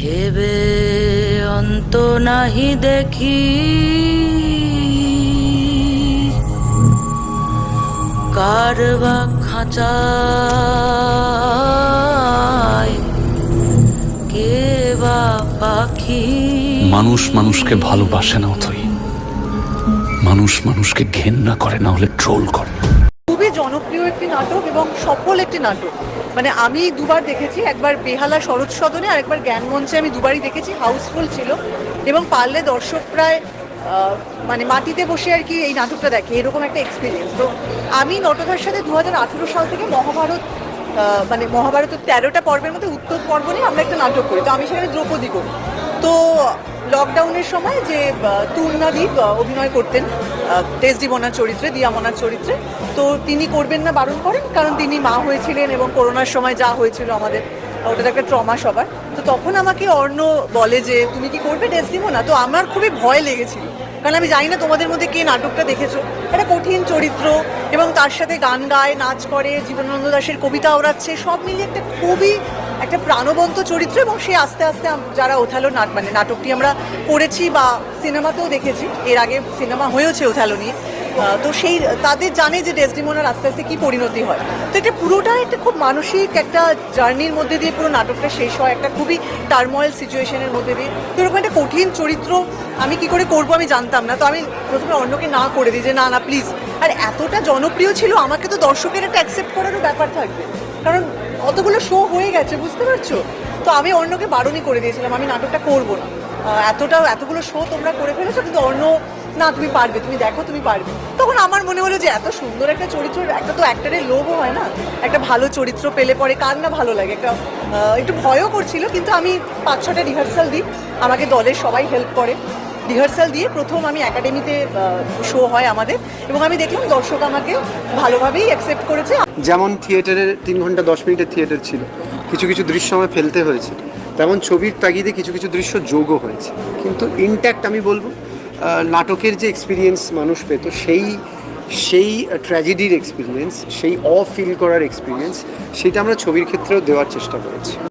ভেবে অন্ত নাহি দেখি। কার বা খাঁচায় কে বা পাখি। মানুষ মানুষকে ভালোবাসে না অথই। মানুষ মানুষকে ঘেন্না করে না হলে ট্রোল করে। খুবই জনপ্রিয় একটি নাটক এবং সফল একটি নাটক। মানে আমি দুবার দেখেছি, একবার বেহালা শরৎ সদনে আর একবার জ্ঞান মঞ্চে আমি দুবারই দেখেছি, হাউসফুল ছিল। এবং পারলে দর্শক প্রায় মানে মাটিতে বসে আর কি এই নাটকটা দেখে, এরকম একটা এক্সপিরিয়েন্স তো আমি নটকার সাথে দু হাজার আঠেরো সাল থেকে মহাভারত মানে মহাভারতের তেরোটা পর্বের মধ্যে উত্তর পর্ব নিয়ে আমরা একটা নাটক করি। তো আমি সেখানে দ্রৌপদী করি। তো লকডাউনের সময় যে আহ, তুলনাদীপ অভিনয় করতেন টেসডি মনার চরিত্রে দিয়া মনার চরিত্রে। তো তিনি করবেন না বারণ করেন কারণ তিনি মা হয়েছিলেন এবং করোনার সময় যা হয়েছিল আমাদের ওটা একটা ট্রমা সবার। তো তখন আমাকে অর্ণ বলে যে তুমি কি করবে টেস্ট ডেসডিমোনা তো আমার খুবই ভয় লেগেছিল। কারণ আমি জানি না তোমাদের মধ্যে কে নাটকটা দেখেছ। একটা কঠিন চরিত্র এবং তার সাথে গান গায় নাচ করে জীবনানন্দ দাশের কবিতা ওড়াচ্ছে সব মিলিয়ে একটা খুবই একটা প্রাণবন্ত চরিত্র এবং সে আস্তে আস্তে যারা ওথালো নাট মানে নাটকটি আমরা করেছি বা সিনেমাতেও দেখেছি, এর আগে সিনেমা হয়েওছে ওথালো নিয়ে তো সেই, তাদের জানে যে ডেসডিমোনার আস্তে আস্তে কী পরিণতি হয়। তো এটা পুরোটা একটা খুব মানসিক একটা জার্নির মধ্যে দিয়ে পুরো নাটকটা শেষ হয়, একটা খুবই টার্ময়েল সিচুয়েশনের মধ্যে দিয়ে। তো এরকম একটা কঠিন চরিত্র আমি কি করে করব আমি জানতাম না। তো আমি প্রথমে অন্যকে না করে দিই যে, না না প্লিজ আর এতটা জনপ্রিয় ছিল, আমাকে তো দর্শকের একটা অ্যাকসেপ্ট করারও ব্যাপার থাকবে। কারণ অতগুলো শো হয়ে গেছে, বুঝতে পারছ? তো আমি অন্যকে বারণই করে দিয়েছিলাম, আমি নাটকটা করব না। এতটা, এতগুলো শো তোমরা করে ফেলেছো, কিন্তু অন্য না, তুমি পারবে, তুমি দেখো, তুমি পারবে। তখন আমার মনে হলো যে এত সুন্দর একটা চরিত্র, একটা তো অ্যাক্টারের লোভও হয় না। একটা ভালো চরিত্র পেলে পরে কার না ভালো লাগে? একটা একটু ভয়ও করছিল, কিন্তু আমি পাঁচ ছটা রিহার্সাল দিই, আমাকে দলের সবাই হেল্প করে। রিহার্সাল দিয়ে প্রথম আমি একাডেমিতে শো হয় আমাদের। এবং আমি দেখলাম দর্শক আমাকে ভালোভাবেই অ্যাকসেপ্ট করেছে। যেমন থিয়েটারের তিন ঘণ্টা দশ মিনিটের থিয়েটার ছিল, কিছু কিছু দৃশ্য আমায় ফেলতে হয়েছে। তেমন ছবির তাগিদে কিছু কিছু দৃশ্য যোগও হয়েছে। কিন্তু ইনট্যাক্ট আমি বলব নাটকের যে এক্সপিরিয়েন্স মানুষ পেত, সেই সেই ট্র্যাজেডির এক্সপিরিয়েন্স সেই অ ফিল করার এক্সপিরিয়েন্স সেটা আমরা ছবির ক্ষেত্রেও দেওয়ার চেষ্টা করেছি।